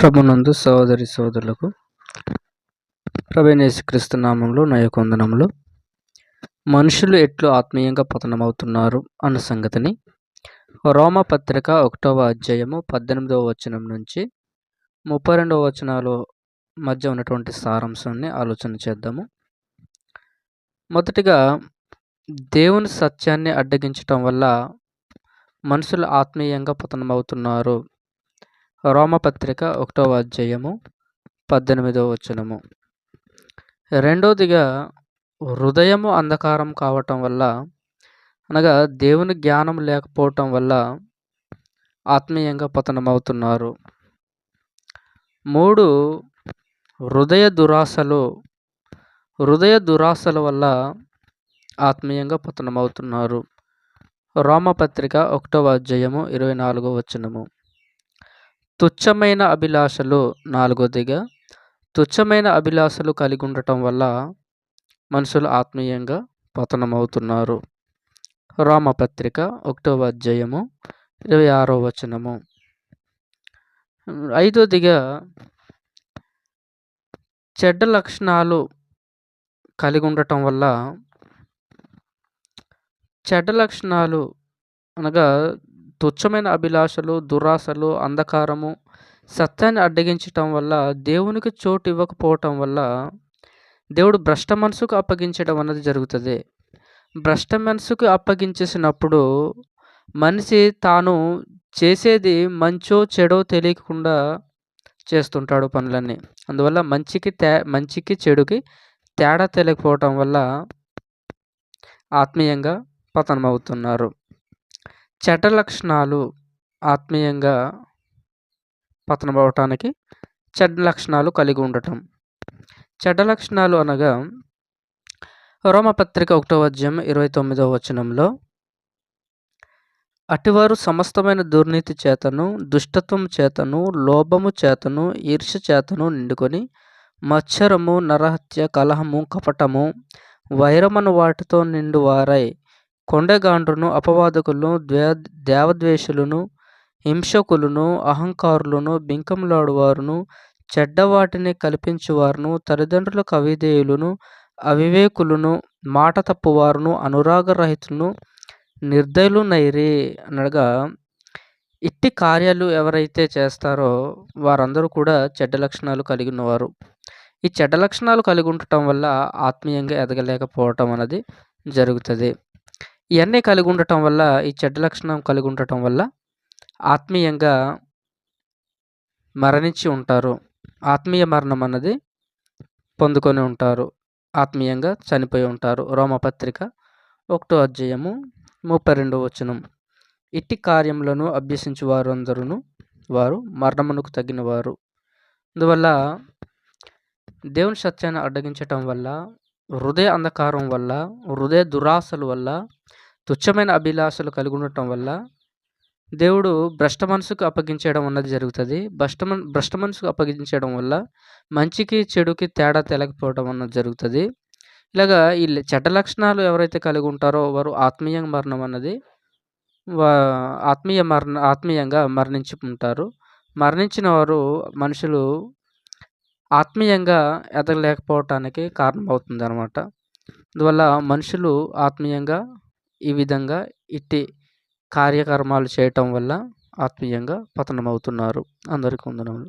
ప్రభునందు సోదరి సోదరులకు క్రీస్తు నామంలో నా యొక్క మనుషులు ఎట్లు ఆత్మీయంగా పతనమవుతున్నారు అన్న సంగతిని రోమ పత్రిక ఒకటవ అధ్యాయము పద్దెనిమిదవ వచనం నుంచి ముప్పై రెండవ వచనాలు మధ్య ఉన్నటువంటి సారాంశాన్ని ఆలోచన చేద్దాము. మొదటిగా దేవుని సత్యాన్ని అడ్డగించటం వల్ల మనుషులు ఆత్మీయంగా పతనమవుతున్నారు రోమపత్రిక ఒకటవ అధ్యాయము పద్దెనిమిదవ వచనము. రెండోదిగా హృదయము అంధకారం కావటం వల్ల అనగా దేవుని జ్ఞానం లేకపోవటం వల్ల ఆత్మీయంగా పతనమవుతున్నారు. మూడు హృదయ దురాశలు హృదయ దురాశల వల్ల ఆత్మీయంగా పతనమవుతున్నారు. రోమపత్రిక ఒకటవ అధ్యాయము ఇరవై నాలుగో వచనము. తుచ్చమైన అభిలాషలు నాలుగోదిగా. తుచ్చమైన అభిలాషలు కలిగి ఉండటం వల్ల మనుషులు ఆత్మీయంగా పతనమవుతున్నారు. రామపత్రిక ఒకటవ అధ్యాయము ఇరవై ఆరో వచనము. ఐదోదిగా చెడ్డ లక్షణాలు కలిగి ఉండటం వల్ల చెడ్డ లక్షణాలు అనగా తుచ్చమైన అభిలాషలు దురాశలు అంధకారము సత్యాన్ని అడ్డగించటం వల్ల దేవునికి చోటు ఇవ్వకపోవటం వల్ల దేవుడు భ్రష్ట మనసుకు అప్పగించడం అన్నది జరుగుతుంది. భ్రష్ట మనసుకు అప్పగించేసినప్పుడు మనిషి తాను చేసేది మంచో చెడో తెలియకుండా చేస్తుంటాడు పనులన్నీ. అందువల్ల మంచికి తే మంచికి చెడుకి తేడా తెలియకపోవటం వల్ల ఆత్మీయంగా పతనమవుతున్నారు. చెడ్డ లక్షణాలు ఆత్మీయంగా పతనమవటానికి చెడ్డ లక్షణాలు కలిగి ఉండటం. చెడ్డ లక్షణాలు అనగా రోమపత్రిక ఒకటో అధ్యాయం ఇరవై తొమ్మిదవ వచనంలో అటివారు సమస్తమైన దుర్నీతి చేతను దుష్టత్వం చేతను లోభము చేతను ఈర్ష చేతను నిండుకొని మత్సరము నరహత్య కలహము కపటము వైరమను వాటితో నిండు వారై కొండగాండ్రును అపవాదకులను ద్వే దేవద్వేషులను హింసకులను అహంకారులను బింకములాడువారును చెడ్డవాటిని కల్పించువారును తల్లిదండ్రులకు అవిధేయులను అవివేకులను మాట తప్పువారును అనురాగరహితులను నైరి అనగా ఇట్టి కార్యాలు ఎవరైతే చేస్తారో వారందరూ కూడా చెడ్డ లక్షణాలు కలిగి ఉన్నవారు ఈ చెడ్డ లక్షణాలు కలిగి ఉండటం వల్ల ఆత్మీయంగా ఎదగలేకపోవటం అనేది జరుగుతుంది. ఇవన్నీ కలిగి ఉండటం వల్ల ఈ చెడ్డ లక్షణం కలిగి ఉండటం వల్ల ఆత్మీయంగా మరణించి ఉంటారు. ఆత్మీయ మరణం అన్నది పొందుకొని ఉంటారు. ఆత్మీయంగా చనిపోయి ఉంటారు. రోమపత్రిక ఒకటో అధ్యాయము ముప్పై రెండో వచనం. ఇట్టి కార్యములను అభ్యసించు వారందరూ వారు మరణమునకు తగిన వారు అందువల్ల దేవుని సత్యాన్ని అడ్డగించటం వల్ల హృదయ అంధకారం వల్ల హృదయ దురాశల వల్ల తుచ్చమైన అభిలాషలు కలిగి ఉండటం వల్ల దేవుడు భ్రష్ట మనసుకు అప్పగించడం అన్నది జరుగుతుంది. భ్రష్ట మన భ్రష్ట మనసుకు అప్పగించడం వల్ల మంచికి చెడుకి తేడా తెలకపోవడం అన్నది జరుగుతుంది. ఇలాగా ఈ చెడ్డ లక్షణాలు ఎవరైతే కలిగి ఉంటారో వారు ఆత్మీయ మరణం అన్నది వా ఆత్మీయ మరణ ఆత్మీయంగా మరణించి ఉంటారు మరణించిన వారు మనుషులు ఆత్మీయంగా ఎదగలేకపోవటానికి కారణమవుతుంది అనమాట అందువల్ల మనుషులు ఆత్మీయంగా ఈ విధంగా ఇట్టి కార్యక్రమాలు చేయటం వల్ల ఆత్మీయంగా పతనమవుతున్నారు. అందరికీ వందనములు.